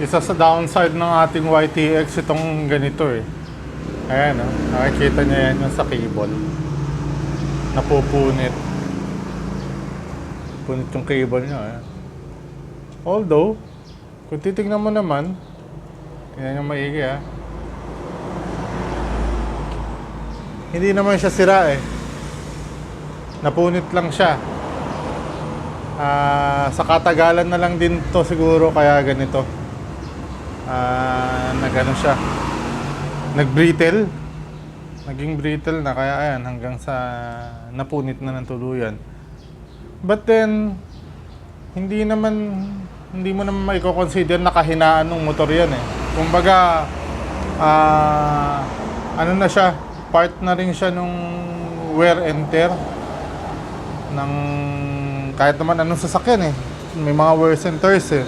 isa sa downside ng ating YTX itong ganito eh. Ayan, oh. nakikita niya yan yung sa cable. Napupunit. Punit yung cable niya. Ayan. Although, kung titignan mo naman, tingnan yung maigi ah. Hindi naman siya sira eh. Napunit lang siya. Ah, sa katagalan na lang din to siguro kaya ganito. Ah, nagano siya. Nag-brittle. Naging brittle na kaya ayan hanggang sa napunit na ng tuluyan. But then hindi naman hindi mo naman maiko-consider na kahinaan ng motor yan eh. Kumbaga ah ano na siya, part na rin siya nung wear and tear ng kahit naman anong sasakyan eh. May mga wears and tears eh.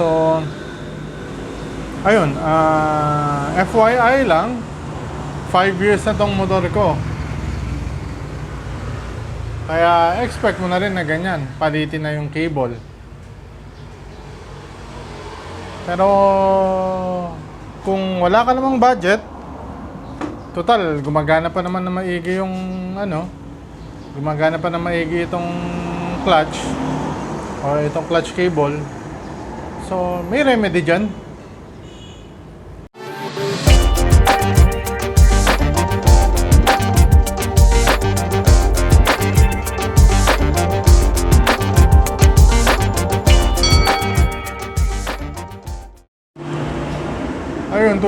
So, ayun, ah FYI lang, 5 years na tong motor ko. Kaya expect mo na rin na ganyan, palitin na yung cable. Pero kung wala ka namang budget, total gumagana pa naman na maigi yung ano, gumagana pa na maigi itong clutch or itong clutch cable. So, may remedy dyan.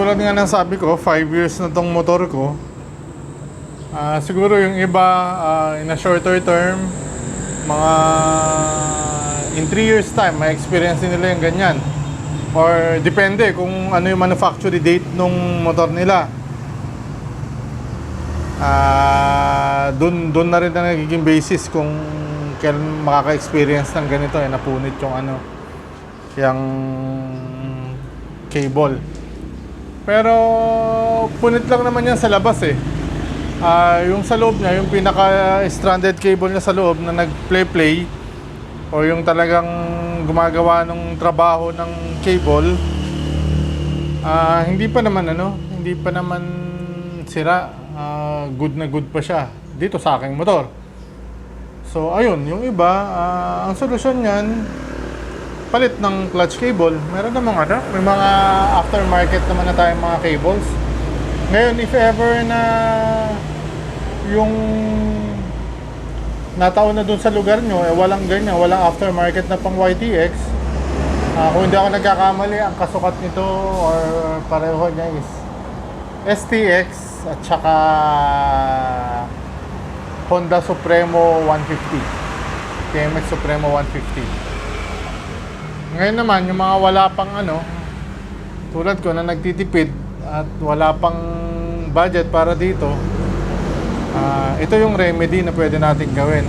Tulad nga ng sabi ko, 5 years na tong motor ko. Ah, siguro yung iba ah, in a shorter term, mga in 3 years time, may experience nila yung ganyan. Or depende kung ano yung manufacturing date nung motor nila. Ah, dun dun na rin na nagiging basis kung kailan makaka-experience ng ganito eh napunit yung ano yung cable. Pero punit lang naman yan sa labas eh. Ah, yung sa loob niya, yung pinaka stranded cable niya sa loob na nag-play-play o yung talagang gumagawa ng trabaho ng cable ah hindi pa naman ano, hindi pa naman sira. Ah, good na good pa siya dito sa aking motor. So ayun, yung iba, ah, ang solusyon niyan palit ng clutch cable. Meron namang ano, may mga aftermarket naman na tayong mga cables. Ngayon, if ever na yung nataon na dun sa lugar nyo, eh walang ganyan, walang aftermarket na pang YTX. Ah, kung hindi ako nagkakamali, ang kasukat nito or pareho niya is STX at saka Honda Supremo 150. TMX Supremo 150. Ngayon naman, yung mga wala pang ano, tulad ko na nagtitipid at wala pang budget para dito, ah, ito yung remedy na pwede natin gawin.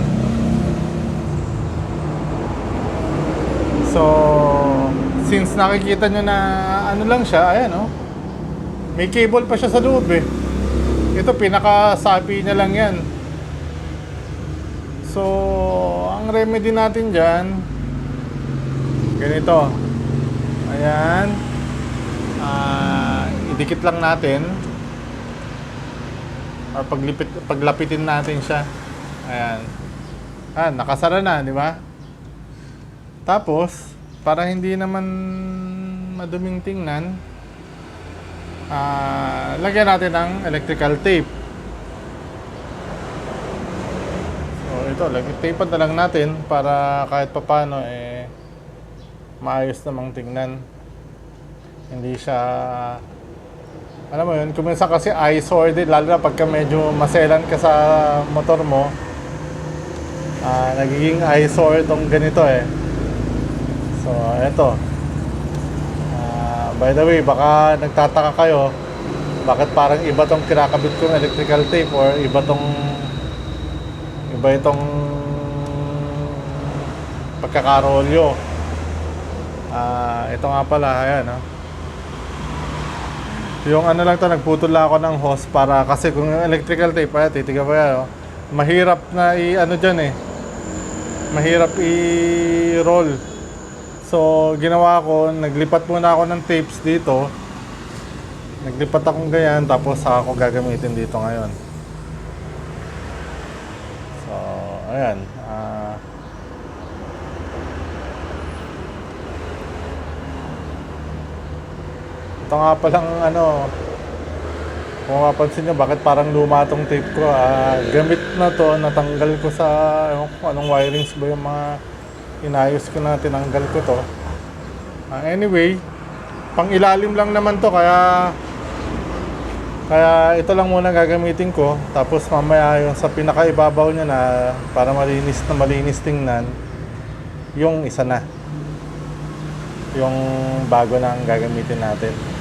So, since nakikita nyo na ano lang siya, ayan oh, may cable pa siya sa loob eh. Ito, pinaka-sapi niya lang yan. So, ang remedy natin dyan, ganito. Ayan. Ah, idikit lang natin. Or paglipit, paglapitin natin siya. Ayan. Ah, nakasara na, di ba? Tapos, para hindi naman maduming tingnan, ah, lagyan natin ng electrical tape. So, ito, tapean na lang natin para kahit papano eh maayos namang tingnan. Hindi siya alam mo yun, kung minsan kasi eyesore din, lalo na pagka medyo maselan ka sa motor mo, ah nagiging eyesore itong ganito eh. So, eto. Ah, by the way, baka nagtataka kayo, bakit parang iba tong kinakabit kong electrical tape or iba tong iba itong pagkakarolyo. Ah, ito nga pala, ayan, no? Yung ano lang to, nagputol lang ako ng hose para kasi kung yung electrical tape, ayan, titiga pa yan, oh. Mahirap na i ano dyan eh. Mahirap i-roll. So, ginawa ko, naglipat muna ako ng tapes dito. Naglipat akong ganyan, tapos saka ako gagamitin dito ngayon. So, ayan. ah ito nga palang ano, kung mapapansin nyo, bakit parang luma tong tape ko? Ah, gamit na to, natanggal ko sa, ewan ko anong wirings ba yung mga inayos ko na tinanggal ko to. Ah, anyway, pang ilalim lang naman to, kaya kaya ito lang muna gagamitin ko. Tapos mamaya yung sa pinakaibabaw niya na para malinis na malinis tingnan, yung isa na. Yung bago na ang gagamitin natin.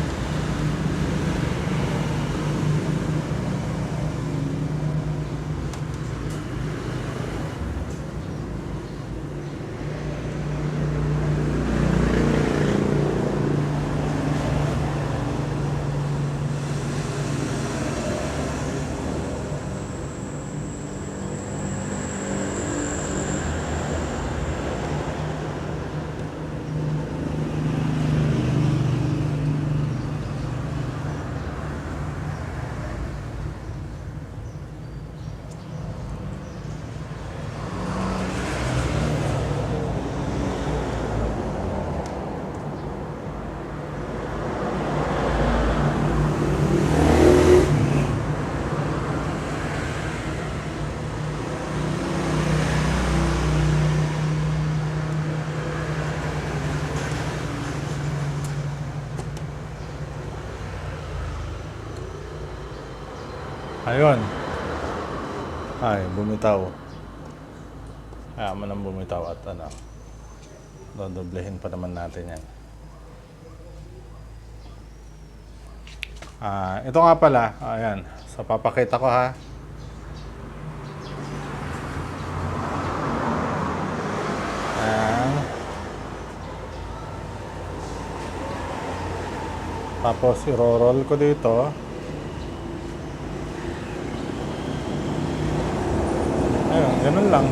Ayun. Ay, bumitaw. Kaya mo nang bumitaw at ano. Dodoblehin pa naman natin yan. Ah, ito nga pala, ayan. So papakita ko ha. Ayan. Tapos iro-roll ko dito. Ganun lang.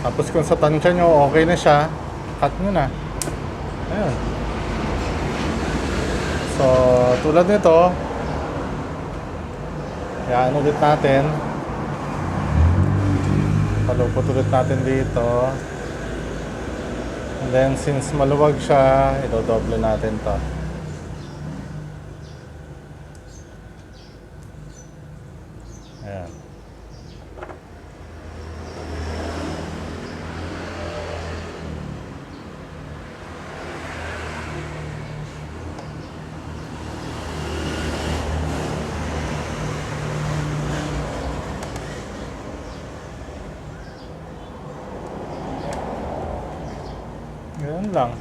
Tapos kung sa tansya nyo, okay na siya, cut nyo na. Ayun. So, tulad nito, yan ulit natin. Palupot ulit natin dito. And then, since maluwag siya, idodoble natin to. Ayan. Ganun lang.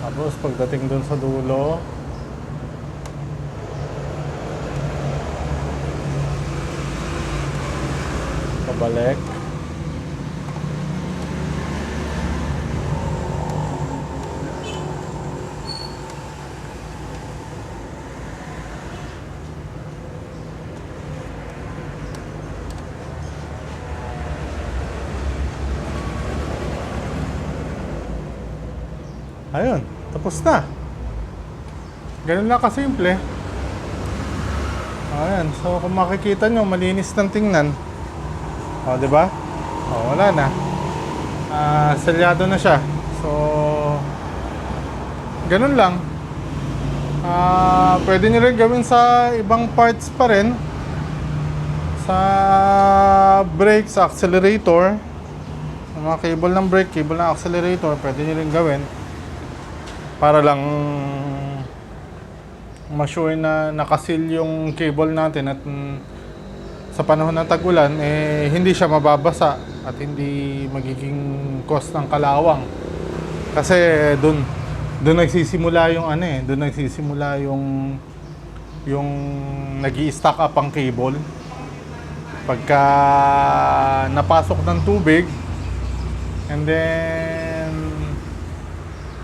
Tapos pagdating dun sa dulo, pabalik. Ayun, tapos na. Ganun lang kasimple. Ayan, so kung makikita nyo, malinis ng tingnan. O, di ba? O, wala na. Ah, selyado na siya. So, ganun lang. Ah, pwede nyo rin gawin sa ibang parts pa rin. Sa brake, sa accelerator. Sa mga cable ng brake, cable ng accelerator, pwede nyo rin gawin para lang ma-sure na nakasil yung cable natin at mm, sa panahon ng tag-ulan eh hindi siya mababasa at hindi magiging cause ng kalawang. Kasi doon doon nagsisimula yung ano eh, doon nagsisimula yung yung nag-i-stack up ang cable. Pagka napasok ng tubig and then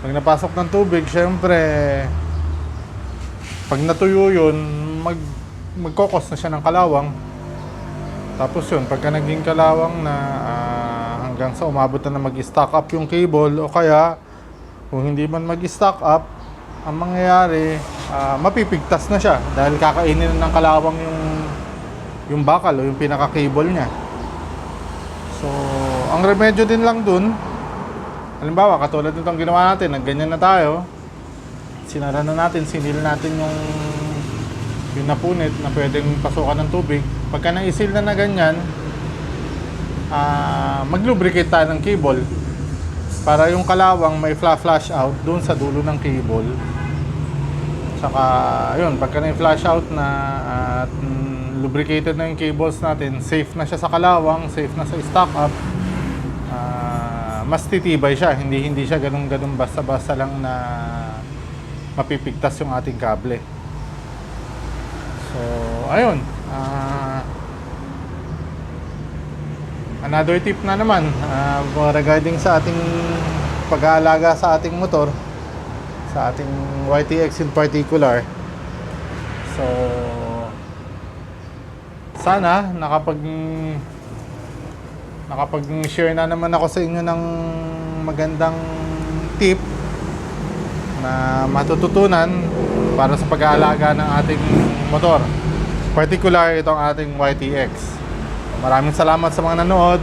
pag napasok ng tubig, syempre pag natuyo yun, mag magkokos na siya ng kalawang. Tapos yun, pagka naging kalawang na ah, hanggang sa umabot na mag-stack up yung cable o kaya kung hindi man mag-stack up, ang mangyayari, ah, mapipigtas na siya dahil kakainin na ng kalawang yung yung bakal o yung pinaka-cable niya. So, ang remedyo din lang dun, halimbawa, katulad nitong ginawa natin, nagganyan na tayo, sinara na natin, sinil natin yung yung napunit na pwedeng pasukan ng tubig. Pagka naisil na na ganyan, ah mag-lubricate tayo ng cable para yung kalawang may fla- flash out doon sa dulo ng cable. Saka, yun, pagka na-flash out na at mm, lubricated na yung cables natin, safe na siya sa kalawang, safe na sa stock up, ah, mas titibay siya. Hindi hindi siya ganun-ganun basta-basta lang na mapipigtas yung ating kable. So, ayun. Ah, another tip na naman ah, regarding sa ating pag-aalaga sa ating motor, sa ating YTX in particular. So, sana nakapag nakapag-share na naman ako sa inyo ng magandang tip na matututunan para sa pag-aalaga ng ating motor. Particular itong ating YTX. Maraming salamat sa mga nanood.